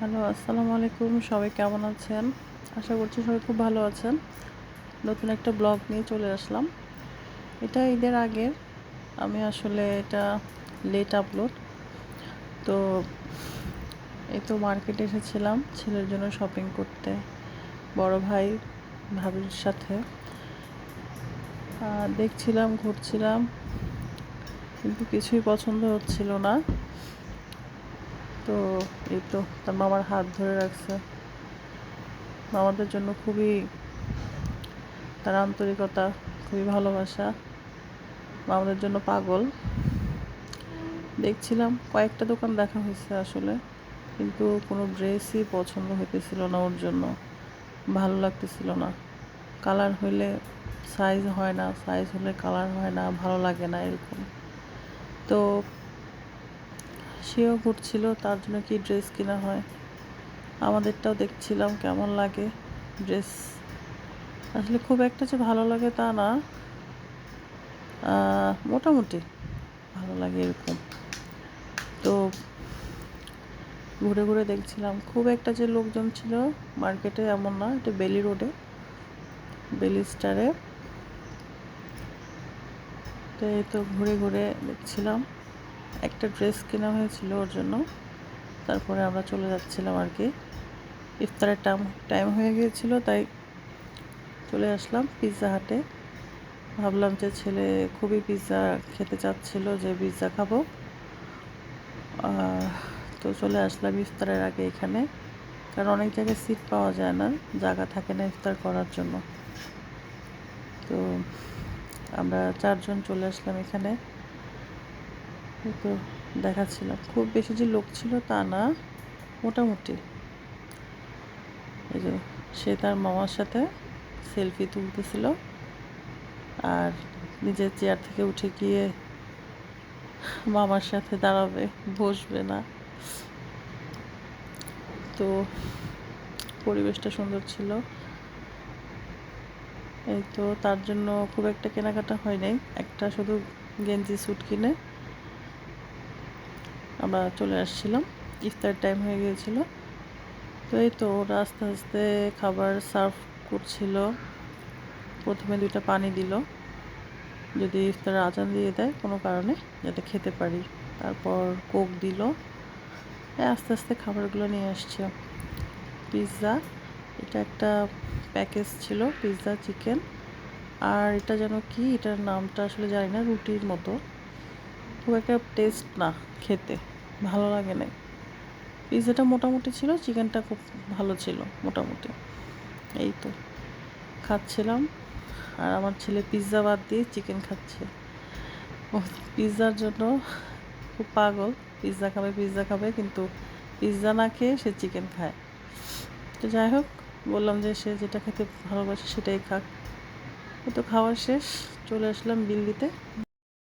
Hello, আসসালামু আলাইকুম। সবাই কেমন আছেন? আশা করছি সবাই খুব ভালো আছেন। নতুন একটা ব্লগ নিয়ে চলে আসলাম। এটা ঈদের আগের। আমি আসলে এটা লেট আপলোড তো এই তো মার্কেটে এসেছিলাম ছেলের জন্য শপিং করতে। বড় ভাই, ভাবির সাথে। দেখছিলাম, ঘুরছিলাম। কিন্তু কিছুই পছন্দ হচ্ছিল না। তো এই তো, তার মামার হাত ধরে রাখছে। মামাদের জন্য খুবই, তার আন্তরিকতা, খুবই ভালোবাসা। মামাদের জন্য পাগল। দেখছিলাম কয়েকটা দোকান দেখা হয়েছে আসলে, কিন্তু কোনো ড্রেসই পছন্দ হইতেছিল না ওর জন্য। ভালো লাগতেছিল না। কালার হইলে সাইজ হয় না সাইজ হলে কালার হয় না, ভালো লাগে না এরকম। তো সেও ঘুরছিল, তার জন্য কি ড্রেস কেনা হয়? আমাদেরটাও দেখছিলাম, কেমন লাগে ড্রেস? আসলে খুব একটা যে ভালো লাগে তা না। মোটামুটি ভালো লাগে এরকম। তো ঘুরে ঘুরে দেখছিলাম। খুব একটা যে লোকজন ছিল, মার্কেটে এমন না, এটা বেলি রোডে, বেলি স্টারে। তো এই তো ঘুরে ঘুরে দেখছিলাম। একটা ড্রেস কেনা হয়েছিল ওর জন্য। তারপরে আমরা চলে যাচ্ছিলাম আর কি। ইফতারের টাইম টাইম হয়ে গিয়েছিল, তাই চলে আসলাম পিৎজা হাটে ভাবলাম যে ছেলে খুবই পিৎজা খেতে চাচ্ছিল যে পিৎজা খাব। তো চলে আসলাম ইফতারের আগে এখানে। কারণ অনেক জায়গায় সিট পাওয়া যায় না, জায়গা থাকে না ইফতার করার জন্য। তো আমরা চারজন চলে আসলাম এখানে। তো দেখাচ্ছিলাম। খুব বেশি যে লোক ছিল তা না, মোটামুটি। এই যে সে তার মামার সাথে সেলফি তুলতেছিল আর নিজের চেয়ার থেকে উঠে গিয়ে মামার সাথে দাঁড়াবে, বসবে না। তো পরিবেশটা সুন্দর ছিল। এই তো তার জন্য খুব একটা কেনাকাটা হয় নাই। একটা শুধু গেঞ্জি স্যুট কিনে আমরা চলে আসছিলাম। ইফতার টাইম হয়ে গিয়েছিল। তো এই তো ওরা আস্তে আস্তে খাবার সার্ভ করছিল। প্রথমে দুইটা পানি দিল। যদি ইফতার আজান দিয়ে দেয়, কোনো কারণে যাতে খেতে পারি। তারপর কোক দিল। আস্তে আস্তে খাবারগুলো নিয়ে আসছে। পিৎজা, এটা একটা প্যাকেজ ছিল, পিৎজা চিকেন আর এটা যেন কি, এটার নামটা আসলে জানি না, রুটির মতো। খুব একটা টেস্ট না খেতে। ভালো লাগে না পিৎজাটা মোটামুটি ছিল, চিকেনটা খুব ভালো ছিল মোটামুটি। এই তো, খাচ্ছিলাম। আর আমার ছেলে পিৎজা বাদ দিয়ে চিকেন খাচ্ছে। পিৎজার জন্য খুব পাগল। পিৎজা খাবে পিৎজা খাবে, কিন্তু পিৎজা না খেয়ে সে চিকেন খায়। তো যাই হোক, বললাম যে সে যেটা খেতে ভালোবাসে সেটাই খাক। তো খাওয়া শেষ, চলে আসলাম বিল দিতে